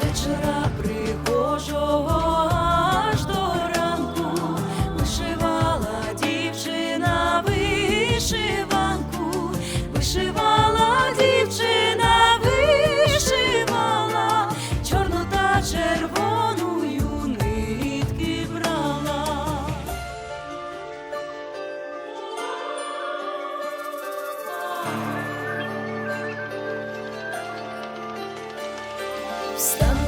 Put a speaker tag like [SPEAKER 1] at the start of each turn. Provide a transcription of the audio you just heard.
[SPEAKER 1] вечора прихожого аж до ранку вишивала дівчина вишиванку, вишивала дівчина, вишивала, чорну та червоною нитки брала. Thank you. stop